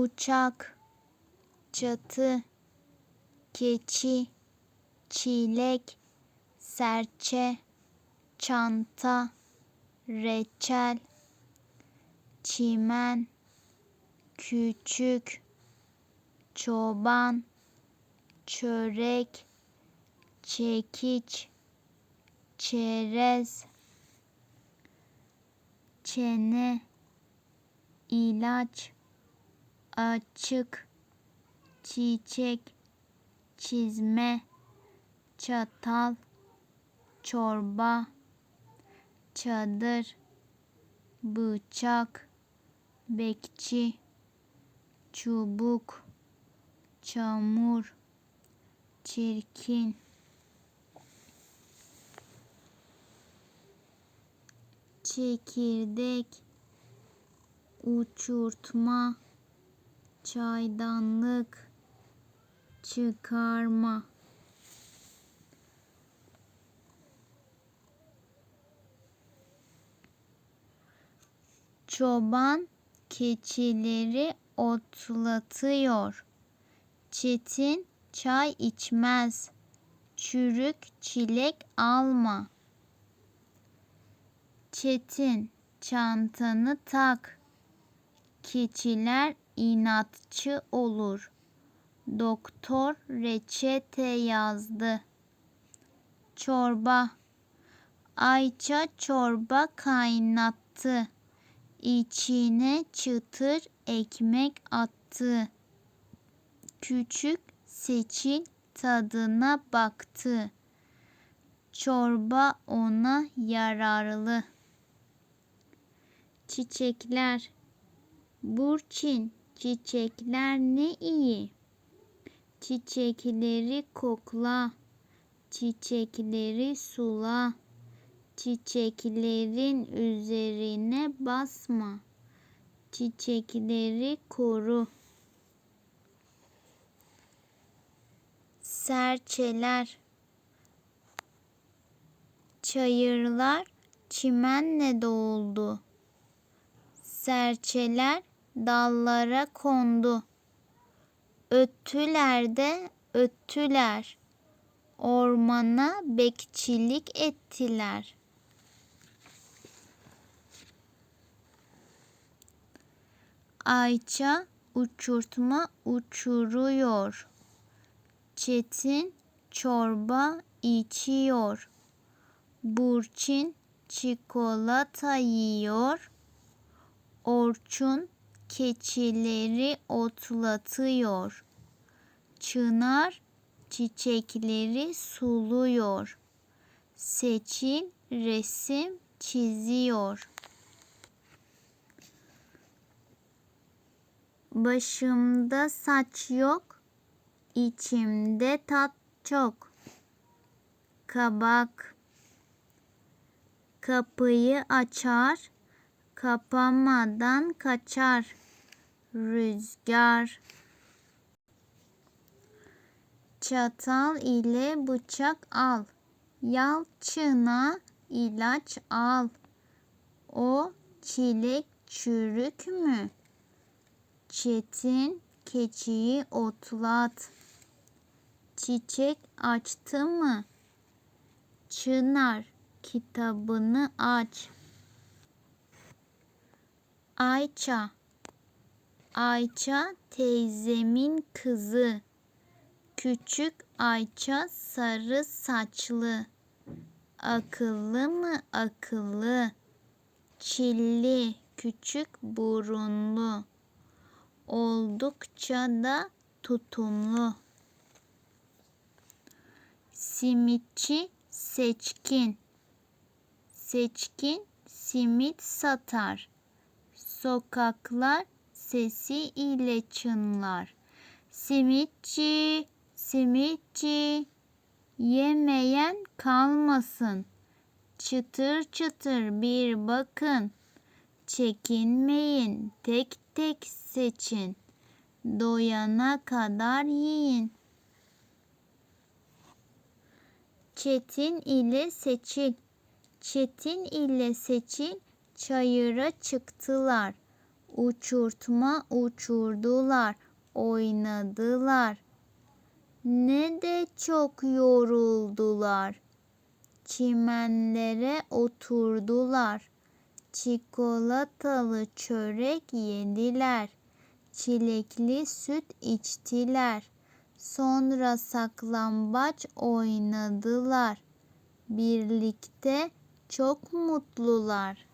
uçak, çatı, keçi, çilek, serçe, çanta, reçel, çimen, küçük, çoban, çörek, çekiç, çerez, çene, ilaç, açık, çiçek, çizme, çatal, çorba, çadır, bıçak, bekçi, çubuk, çamur, çirkin, çekirdek, uçurtma, çaydanlık, çıkarma. Çoban keçileri otlatıyor. Çetin çay içmez. Çürük çilek alma. Çetin çantanı tak. Keçiler inatçı olur. Doktor reçete yazdı. Çorba. Ayça çorba kaynattı. İçine çıtır ekmek attı. Küçük Seçil tadına baktı. Çorba ona yararlı. Çiçekler. Burçin, çiçekler ne iyi. Çiçekleri kokla. Çiçekleri sula. Çiçeklerin üzerine basma. Çiçekleri koru. Serçeler Çayırlar çimenle doldu. Serçeler dallara kondu. Öttüler de öttüler. Ormana bekçilik ettiler. Ayça uçurtma uçuruyor. Çetin çorba içiyor. Burçin çikolata yiyor. Orçun keçileri otlatıyor. Çınar çiçekleri suluyor. Seçil resim çiziyor. Başımda saç yok, içimde tat çok. Kabak kapıyı açar, kapamadan kaçar. Rüzgar Çatal ile bıçak al. Yalçına ilaç al. O çilek çürük mü? Çetin keçiyi otlat. Çiçek açtı mı? Çınar kitabını aç. Ayça Ayça teyzemin kızı. Küçük Ayça sarı saçlı. Akıllı mı akıllı? Çilli küçük burunlu. Oldukça da tutumlu. Simitçi seçkin. Seçkin simit satar. Sokaklar sesi ile çınlar. Simitçi, simitçi, yemeyen kalmasın. Çıtır çıtır bir bakın. Çekinmeyin, tek tek seçin. Doyana kadar yiyin. Çetin ile Seçil Çetin ile Seçil çayıra çıktılar. Uçurtma uçurdular, oynadılar. Ne de çok yoruldular. Çimenlere oturdular. Çikolatalı çörek yediler. Çilekli süt içtiler. Sonra saklambaç oynadılar. Birlikte çok mutlular.